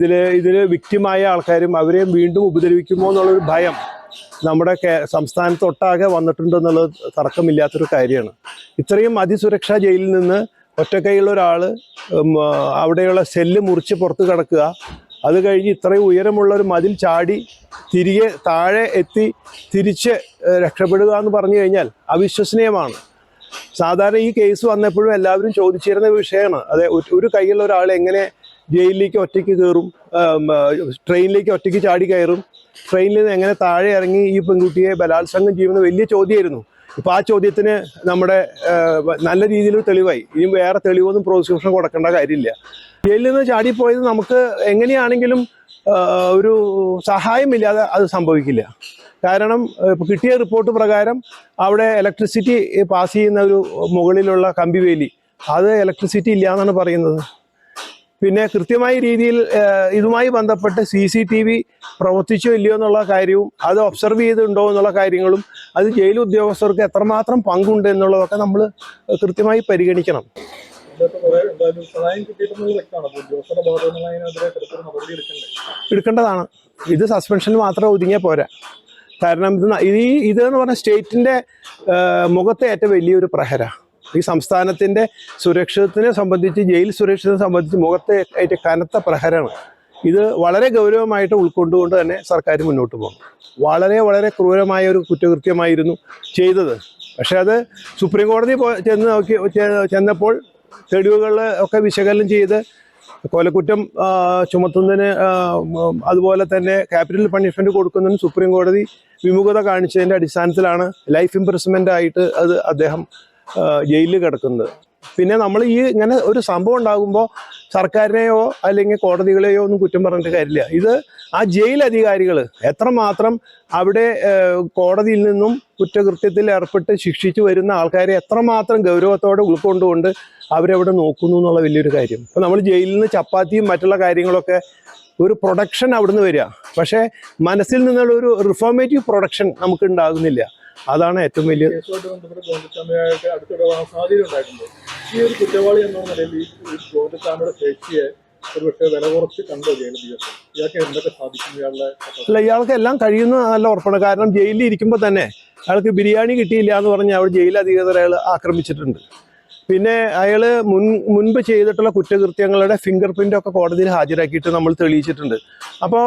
ഇതിൽ ഇതിൽ വിക്റ്റിമായ ആൾക്കാരും അവരെയും വീണ്ടും ഉപദ്രവിക്കുമോ എന്നുള്ളൊരു ഭയം നമ്മുടെ സംസ്ഥാനത്തൊട്ടാകെ വന്നിട്ടുണ്ടെന്നുള്ളത് തർക്കമില്ലാത്തൊരു കാര്യമാണ്. ഇത്രയും അതിസുരക്ഷാ ജയിലിൽ നിന്ന് ഒറ്റക്കൈയുള്ള ഒരാൾ അവിടെയുള്ള സെല്ല് മുറിച്ച് പുറത്ത് കിടക്കുക. അത് കഴിഞ്ഞ് ഇത്രയും ഉയരമുള്ള ഒരു മതിൽ ചാടി തിരികെ താഴെ എത്തി തിരിച്ച് രക്ഷപ്പെടുക എന്ന് പറഞ്ഞു കഴിഞ്ഞാൽ അവിശ്വസനീയമാണ്. സാധാരണ ഈ കേസ് വന്നപ്പോഴും എല്ലാവരും ചോദിച്ചിരുന്ന വിഷയമാണ്. അതെ ഒരു കൈയുള്ള ഒരാൾ എങ്ങനെ ജയിലിലേക്ക് ഒറ്റയ്ക്ക് കയറും ട്രെയിനിലേക്ക് ഒറ്റയ്ക്ക് ചാടി കയറും. ട്രെയിനിൽ നിന്ന് എങ്ങനെ താഴെ ഇറങ്ങി ഈ പെൺകുട്ടിയെ ബലാത്സംഗം ചെയ്യുമെന്ന് വലിയ ചോദ്യമായിരുന്നു. ഇപ്പം ആ ചോദ്യത്തിന് നമ്മുടെ നല്ല രീതിയിൽ തെളിവായി. ഇനി വേറെ തെളിവൊന്നും പ്രോസിക്യൂഷൻ കൊടുക്കേണ്ട കാര്യമില്ല. ജയിലിൽ നിന്ന് ചാടിപ്പോയത് നമുക്ക് എങ്ങനെയാണെങ്കിലും ഒരു സഹായമില്ലാതെ അത് സംഭവിക്കില്ല. കാരണം ഇപ്പോൾ കിട്ടിയ റിപ്പോർട്ട് പ്രകാരം അവിടെ ഇലക്ട്രിസിറ്റി പാസ് ചെയ്യുന്ന ഒരു മുകളിലുള്ള കമ്പിവേലി അത് ഇലക്ട്രിസിറ്റി ഇല്ല എന്നാണ് പറയുന്നത്. പിന്നെ കൃത്യമായ രീതിയിൽ ഇതുമായി ബന്ധപ്പെട്ട് സി സി ടി വി പ്രവർത്തിച്ചോ ഇല്ലയോ എന്നുള്ള കാര്യവും അത് ഒബ്സർവ് ചെയ്തിട്ടുണ്ടോ എന്നുള്ള കാര്യങ്ങളും അത് ജയിൽ ഉദ്യോഗസ്ഥർക്ക് എത്രമാത്രം പങ്കുണ്ട് എന്നുള്ളതൊക്കെ നമ്മൾ കൃത്യമായി പരിഗണിക്കണം. എടുക്കേണ്ടതാണ്. ഇത് സസ്പെൻഷൻ മാത്രം ഒതുങ്ങിയാൽ പോരാ. കാരണം ഇത് ഇത് ഇതെന്ന് പറഞ്ഞ സ്റ്റേറ്റിന്റെ ഏഹ്, മുഖത്തെ ഏറ്റവും വലിയൊരു പ്രഹര. ഈ സംസ്ഥാനത്തിന്റെ സുരക്ഷിതത്തിനെ സംബന്ധിച്ച് ജയിൽ സുരക്ഷിതത്തെ സംബന്ധിച്ച് മുഖത്തെ ഏറ്റവും കനത്ത പ്രഹരമാണ്. ഇത് വളരെ ഗൗരവമായിട്ട് ഉൾക്കൊണ്ടുകൊണ്ട് തന്നെ സർക്കാർ മുന്നോട്ട് പോകും വളരെ വളരെ ക്രൂരമായ ഒരു കുറ്റകൃത്യമായിരുന്നു ചെയ്തത്. പക്ഷെ അത് സുപ്രീം കോടതി ചെന്ന് നോക്കി ചെന്നപ്പോൾ തെളിവുകൾ ഒക്കെ വിശകലനം ചെയ്ത് കൊലക്കുറ്റം ചുമത്തുന്നതിന് അതുപോലെ തന്നെ ക്യാപിറ്റൽ പണിഷ്മെന്റ് കൊടുക്കുന്നതിന് സുപ്രീം കോടതി വിമുഖത കാണിച്ചതിന്റെ അടിസ്ഥാനത്തിലാണ് ലൈഫ് ഇംപ്രസ്മെന്റ് ആയിട്ട് അത് അദ്ദേഹം ജയിലിൽ കിടക്കുന്നത്. പിന്നെ നമ്മൾ ഈ ഇങ്ങനെ ഒരു സംഭവം ഉണ്ടാകുമ്പോൾ സർക്കാരിനെയോ അല്ലെങ്കിൽ കോടതികളെയോ ഒന്നും കുറ്റം പറഞ്ഞിട്ട് കാര്യമില്ല. ഇത് ആ ജയിൽ അധികാരികൾ എത്രമാത്രം അവിടെ കോടതിയിൽ നിന്നും കുറ്റകൃത്യത്തിൽ ഏർപ്പെട്ട് ശിക്ഷിച്ചു വരുന്ന ആൾക്കാരെ എത്രമാത്രം ഗൗരവത്തോടെ ഉൾക്കൊണ്ടുകൊണ്ട് അവരവിടെ നോക്കുന്നു എന്നുള്ള വലിയൊരു കാര്യം. ഇപ്പം നമ്മൾ ജയിലിൽ നിന്ന് ചപ്പാത്തിയും മറ്റുള്ള കാര്യങ്ങളൊക്കെ ഒരു പ്രൊഡക്ഷൻ അവിടുന്ന് വരിക. പക്ഷേ മനസ്സിൽ നിന്നുള്ള ഒരു റിഫോർമേറ്റീവ് പ്രൊഡക്ഷൻ നമുക്ക് ഉണ്ടാകുന്നില്ല. അതാണ് ഏറ്റവും വലിയ അല്ല ഇയാൾക്ക് എല്ലാം കഴിയുന്ന നല്ല ഉറപ്പാണ്. കാരണം ജയിലിൽ ഇരിക്കുമ്പോൾ തന്നെ അയാൾക്ക് ബിരിയാണി കിട്ടിയില്ല എന്ന് പറഞ്ഞ് അവിടെ ജയിൽ അധികൃതർ അയാൾ ആക്രമിച്ചിട്ടുണ്ട്. പിന്നെ അയാൾ മുൻ മുൻപ് ചെയ്തിട്ടുള്ള കുറ്റകൃത്യങ്ങളുടെ ഫിംഗർ പ്രിന്റ് ഒക്കെ കോടതിയിൽ ഹാജരാക്കിയിട്ട് നമ്മൾ തെളിയിച്ചിട്ടുണ്ട്. അപ്പോൾ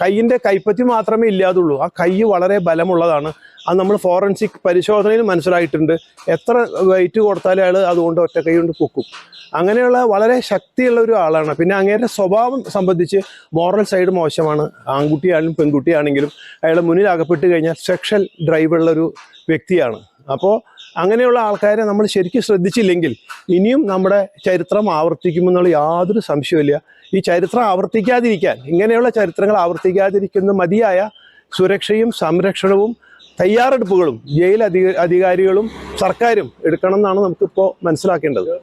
കൈയിന്റെ കൈപ്പറ്റി മാത്രമേ ഇല്ലാതുള്ളൂ. ആ കൈ വളരെ ബലമുള്ളതാണ്. അത് നമ്മൾ ഫോറൻസിക് പരിശോധനയിൽ മനസ്സിലായിട്ടുണ്ട്. എത്ര വെയിറ്റ് കൊടുത്താലും അയാൾ അതുകൊണ്ട് ഒറ്റ കൈ കൊണ്ട് പൊക്കും. അങ്ങനെയുള്ള വളരെ ശക്തിയുള്ള ഒരു ആളാണ്. പിന്നെ അങ്ങേരുടെ സ്വഭാവം സംബന്ധിച്ച് മോറൽ സൈഡ് മോശമാണ്. ആൺകുട്ടിയാണെങ്കിലും പെൺകുട്ടിയാണെങ്കിലും അയാളുടെ മുന്നിൽ അകപ്പെട്ട് കഴിഞ്ഞാൽ സെക്ഷൽ ഡ്രൈവുള്ള ഒരു വ്യക്തിയാണ്. അപ്പോൾ അങ്ങനെയുള്ള ആൾക്കാരെ നമ്മൾ ശരിക്കും ശ്രദ്ധിച്ചില്ലെങ്കിൽ ഇനിയും നമ്മുടെ ചരിത്രം ആവർത്തിക്കുമെന്നുള്ള യാതൊരു സംശയമില്ല ഈ ചരിത്രം ആവർത്തിക്കാതിരിക്കാൻ ഇങ്ങനെയുള്ള ചരിത്രങ്ങൾ ആവർത്തിക്കാതിരിക്കുന്ന മതിയായ സുരക്ഷയും സംരക്ഷണവും തയ്യാറെടുപ്പുകളും ജയിൽ അധിക അധികാരികളും സർക്കാരും എടുക്കണം എന്നാണ് നമുക്കിപ്പോൾ മനസ്സിലാക്കേണ്ടത്.